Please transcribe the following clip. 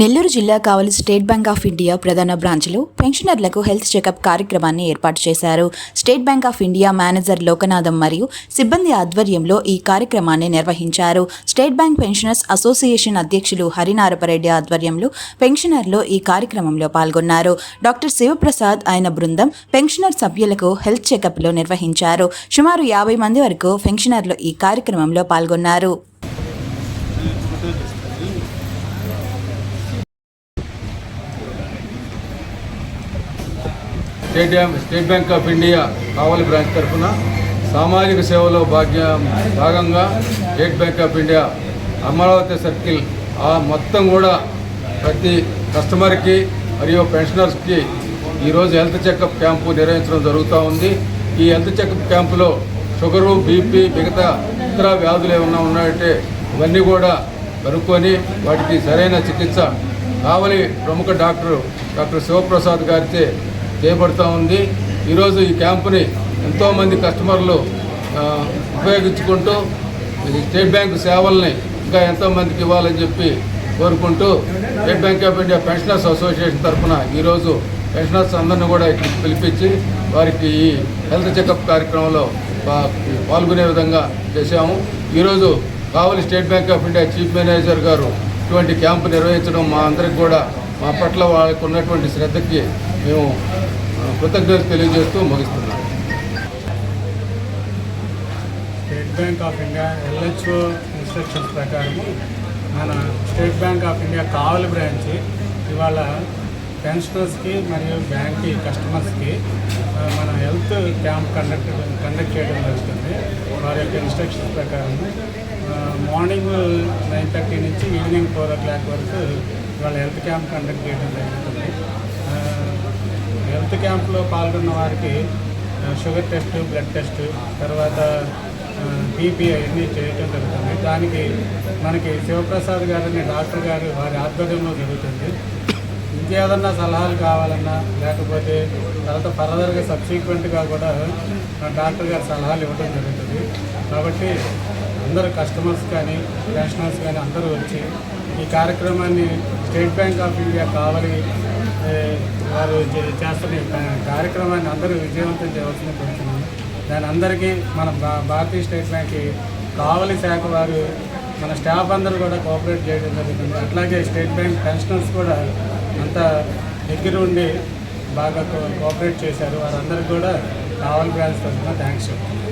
నెల్లూరు జిల్లా Kavali State Bank of India ప్రధాన బ్రాంచ్లో పెన్షనర్లకు హెల్త్ చెకప్ కార్యక్రమాన్ని ఏర్పాటు చేశారు. State Bank of India manager Lokanatham మరియు సిబ్బంది ఆధ్వర్యంలో ఈ కార్యక్రమాన్ని నిర్వహించారు. స్టేట్ బ్యాంక్ పెన్షనర్స్ అసోసియేషన్ అధ్యక్షులు హరినారపరెడ్డి ఆధ్వర్యంలో పెన్షనర్లు ఈ కార్యక్రమంలో పాల్గొన్నారు. డాక్టర్ శివప్రసాద్ ఆయన బృందం పెన్షనర్ సభ్యులకు హెల్త్ చెకప్లు నిర్వహించారు. సుమారు యాభై మంది వరకు పెన్షనర్లు ఈ కార్యక్రమంలో పాల్గొన్నారు. State Bank State Bank of India Kavali branch తరఫున సామాజిక సేవలో భాగ్య భాగంగా State Bank of India Amaravati circle ఆ మొత్తం కూడా ప్రతి కస్టమర్కి మరియు పెన్షనర్స్కి ఈరోజు హెల్త్ చెకప్ క్యాంపు నిర్వహించడం జరుగుతూ ఉంది. ఈ హెల్త్ చెకప్ క్యాంపులో షుగరు బీపీ మిగతా ఇతర వ్యాధులు ఏమన్నా ఉన్నాయంటే ఇవన్నీ కూడా కనుక్కొని వాటికి సరైన చికిత్స కావలి ప్రముఖ డాక్టర్ డాక్టర్ శివప్రసాద్ గారితే చేయబడుతూ ఉంది. ఈరోజు ఈ క్యాంపుని ఎంతోమంది కస్టమర్లు ఉపయోగించుకుంటూ స్టేట్ బ్యాంకు సేవల్ని ఇంకా ఎంతోమందికి ఇవ్వాలని చెప్పి కోరుకుంటూ State Bank of India pensioners association తరఫున ఈరోజు పెన్షనర్స్ అందరిని కూడా ఇక్కడికి పిలిపించి వారికి ఈ హెల్త్ చెకప్ కార్యక్రమంలో పాల్గొనే విధంగా చేశాము. ఈరోజు Kavali State Bank of India chief manager గారు ఇటువంటి క్యాంపు నిర్వహించడం మా అందరికి కూడా మా పట్ల వాళ్ళకు ఉన్నటువంటి శ్రద్ధకి మేము కృతజ్ఞతలు తెలియజేస్తూ ముగిస్తున్నాను. State Bank of India LHO instructions ప్రకారము మన State Bank of India Kavali branch ఇవాళ పెన్షనర్స్కి మరియు బ్యాంక్ కస్టమర్స్కి మన హెల్త్ క్యాంప్ కండక్ట్ కండక్ట్ చేయడం జరుగుతుంది. వారి యొక్క ఇన్స్ట్రక్షన్స్ ప్రకారం మార్నింగ్ నైన్ థర్టీ నుంచి ఈవినింగ్ ఫోర్ ఓ క్లాక్ వరకు ఇవాళ హెల్త్ క్యాంప్ కండక్ట్ చేయడం జరిగింది. హెల్త్ క్యాంప్లో పాల్గొన్న వారికి షుగర్ టెస్ట్ బ్లడ్ టెస్ట్ తర్వాత బీపీ అవన్నీ చేయటం జరుగుతుంది. దానికి మనకి శివప్రసాద్ గారిని డాక్టర్ గారు వారి ఆధ్వర్యంలో జరుగుతుంది. ఇంకేదన్నా సలహాలు కావాలన్నా లేకపోతే తర్వాత ఫర్దర్గా సబ్సిక్వెంట్గా కూడా డాక్టర్ గారు సలహాలు ఇవ్వడం జరుగుతుంది. కాబట్టి అందరు కస్టమర్స్ కానీ పెన్షనర్స్ కానీ అందరూ వచ్చి ఈ కార్యక్రమాన్ని స్టేట్ బ్యాంక్ ఆఫ్ ఇండియా కావాలి వారు చేస్తున్న ఈ కార్యక్రమాన్ని అందరూ విజయవంతం చేయవలసిన కోరుతున్నాను దాని అందరికీ మన భా భారతీయ స్టేట్ బ్యాంక్ కావలి శాఖ వారు మన స్టాఫ్ అందరూ కూడా కోఆపరేట్ చేయడం జరుగుతుంది. అట్లాగే స్టేట్ బ్యాంక్ పెన్షనర్స్ కూడా అంత దగ్గర ఉండి బాగా కో- కోఆపరేట్ చేశారు. వారందరికీ కూడా కావలి బ్రాంచ్ తరఫున థ్యాంక్స్ చెప్తున్నాను.